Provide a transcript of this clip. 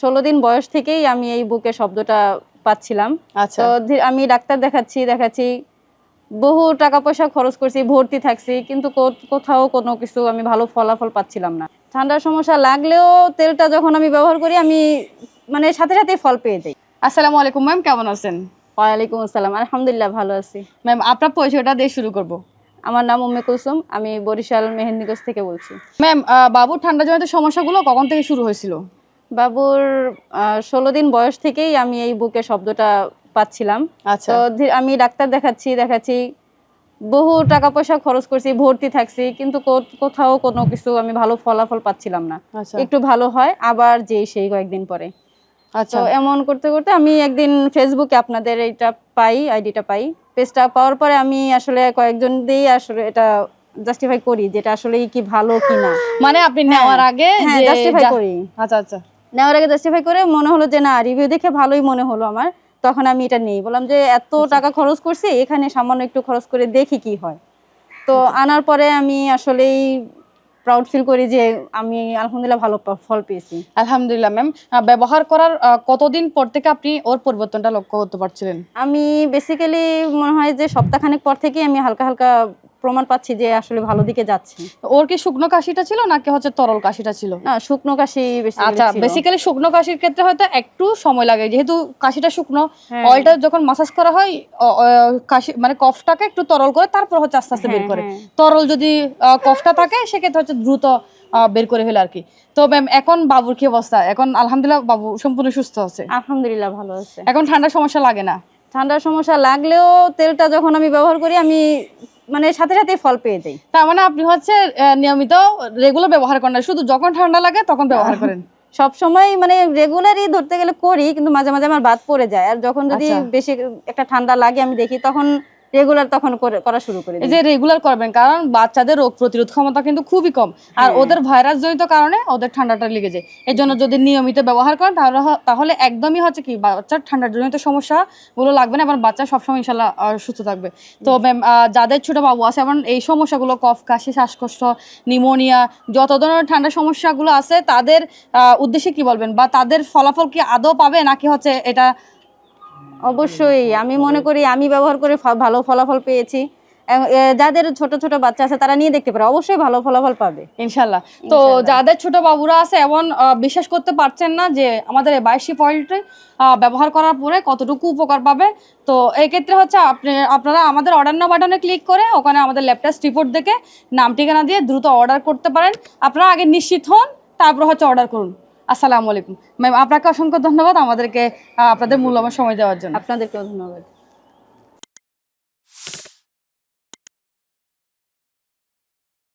ষোলো দিন বয়স থেকেই আমি এই বুকে শব্দটা পাচ্ছিলাম। আচ্ছা। তো আমি ডাক্তার দেখাচ্ছি দেখাচ্ছি। বহু টাকা পয়সা খরচ করছি ভর্তি থাকছি কিন্তু কো- কোথাও কোনো কিছু আমি ভালো ফলাফল পাচ্ছিলাম না। ঠান্ডার সমস্যা লাগলেও তেলটা যখন আমি ব্যবহার করি আমি মানে সাথে সাথে ফল পেয়ে যাই। আসসালামু আলাইকুম ম্যাম কেমন আছেন? ওয়ালাইকুম আসসালাম আলহামদুলিল্লাহ ভালো আছি। ম্যাম আপনার পরিচয়টা দিয়ে শুরু করব। আমার নাম উম্মে কুলসুম আমি বরিশাল মেহেন্দিগঞ্জ থেকে বলছি। ম্যাম বাবুর ঠান্ডা জনিত সমস্যাগুলো কখন থেকে শুরু হয়েছিল? বাবুর ষোলো দিন বয়স থেকেই আমি এই বুকে শব্দটা পাচ্ছিলাম। আচ্ছা। তো আমি ডাক্তার দেখাচ্ছি দেখাচ্ছি। বহু টাকা পয়সা খরচ করছি ভর্তি থাকছি কিন্তু কোথাও কোনো কিছু আমি ভালো ফলাফল পাচ্ছিলাম না। আচ্ছা। একটু ভালো হয় আবার যেই সেই কয়েকদিন পরে। আচ্ছা। এমন করতে করতে আমি একদিন ফেসবুকে আপনাদের এইটা পাই আইডিটা পাই। পেজটা পাওয়ার পরে আমি আসলে কয়েকজন দিয়েই আসলে এটা জাস্টিফাই করি যেটা আসলে কি ভালো কি না। মানে আপনি নেওয়ার আগে হ্যাঁ জাস্টিফাই করি। আচ্ছা আচ্ছা। নেওয়ার আগে জাস্টিফাই করে মনে হলো যে না রিভিউ দেখে ভালোই মনে হলো আমার। তখন আমি এটা নেই। বললাম যে এত টাকা খরচ করছি এখানে সামান্য একটু খরচ করে দেখি কি হয়। তো আনার পরে আমি আসলেই প্রাউড ফিল করি যে আমি আলহামদুলিল্লাহ ভালো ফল পেয়েছি। আলহামদুলিল্লাহ ম্যাম ব্যবহার করার কতদিন পর থেকে আপনি ওর পরিবর্তনটা লক্ষ্য করতে পারছিলেন? আমি বেসিক্যালি মনে হয় যে সপ্তাহখানেক পর থেকেই আমি হালকা হালকা প্রমাণ পাচ্ছি যে আসলে ভালো দিকে যাচ্ছি। ওর কি শুকনো কাশিটা ছিল নাকি হচ্ছে তরল কাশিটা ছিল? না শুকনো কাশি আচ্ছা বেসিক্যালি শুকনো কাশির ক্ষেত্রে হয়তো একটু সময় লাগে যেহেতু কাশিটা শুকনো হ্যাঁ। অয়েলটা যখন মাসাজ করা হয় কাশি মানে কফটাকে একটু তরল করে তারপর হচ্ছে আস্তে আস্তে বের হ্যাঁ, করে। হ্যাঁ। তরল যদি কফটা থাকে সেক্ষেত্রে হচ্ছে দ্রুত বের করে ফেলে আর কি তো ম্যাম এখন বাবুর কি অবস্থা? এখন আলহামদুলিল্লাহ বাবু সম্পূর্ণ সুস্থ আছে। আলহামদুলিল্লাহ ভালো আছে। এখন ঠান্ডার সমস্যা লাগে না? ঠান্ডার সমস্যা লাগলেও তেলটা যখন আমি ব্যবহার করি আমি মানে সাথে সাথে ফল পেয়ে যাই তার মানে আপনি হচ্ছে নিয়মিত রেগুলার ব্যবহার করেন না। শুধু যখন ঠান্ডা লাগে তখন ব্যবহার করেন। সব সময় মানে রেগুলারই ধরতে গেলে করি কিন্তু মাঝে মাঝে আমার বাদ পড়ে যায়। আর যখন যদি আচ্ছা। বেশি একটা ঠান্ডা লাগে আমি দেখি তখন রেগুলার তখন করে- করা শুরু করে এই যে রেগুলার করবেন কারণ বাচ্চাদের রোগ প্রতিরোধ ক্ষমতা কিন্তু খুবই কম। আর ওদের ভাইরাস জনিত কারণে ওদের ঠান্ডাটা লেগে যায়। এই জন্য যদি নিয়মিত ব্যবহার করেন তাহলে তাহলে একদমই হচ্ছে কি বাচ্চার ঠান্ডার জনিত সমস্যাগুলো লাগবে না এবং বাচ্চা সবসময় ইনশাল্লাহ সুস্থ থাকবে। তো ম্যাম যাদের ছোট বাবু আছে এবং এই সমস্যাগুলো কফ কাশি শ্বাসকষ্ট নিমোনিয়া যত ধরনের ঠান্ডা সমস্যাগুলো আছে তাদের উদ্দেশ্যে কি বলবেন? বা তাদের ফলাফল কি আদৌ পাবে নাকি হচ্ছে এটা অবশ্যই আমি মনে করি আমি ব্যবহার করে ভালো ফলাফল পেয়েছি। যাদের ছোট ছোট বাচ্চা আছে তারা নিয়ে দেখতে পারে অবশ্যই ভালো ফলাফল পাবে। ইনশাল্লাহ। তো যাদের ছোট বাবুরা আছে এমন বিশ্বাস করতে পারছেন না যে আমাদের এই বাইশি ফয়েলটি ব্যবহার করার পরে কতটুকু উপকার পাবে। তো এই ক্ষেত্রে হচ্ছে আপনি আপনারা আমাদের অর্ডার নাও বাটনে ক্লিক করে ওখানে আমাদের ল্যাপটপ রিপোর্ট দেখে নাম ঠিকানা দিয়ে দ্রুত অর্ডার করতে পারেন। আপনারা আগে নিশ্চিত হন তারপর হচ্ছে অর্ডার করুন। আসসালামু আলাইকুম। ম্যাম আপনাকে অসংখ্য ধন্যবাদ আমাদেরকে আপনাদের মূল্যবান সময় দেওয়ার জন্য। আপনাদেরকেও ধন্যবাদ।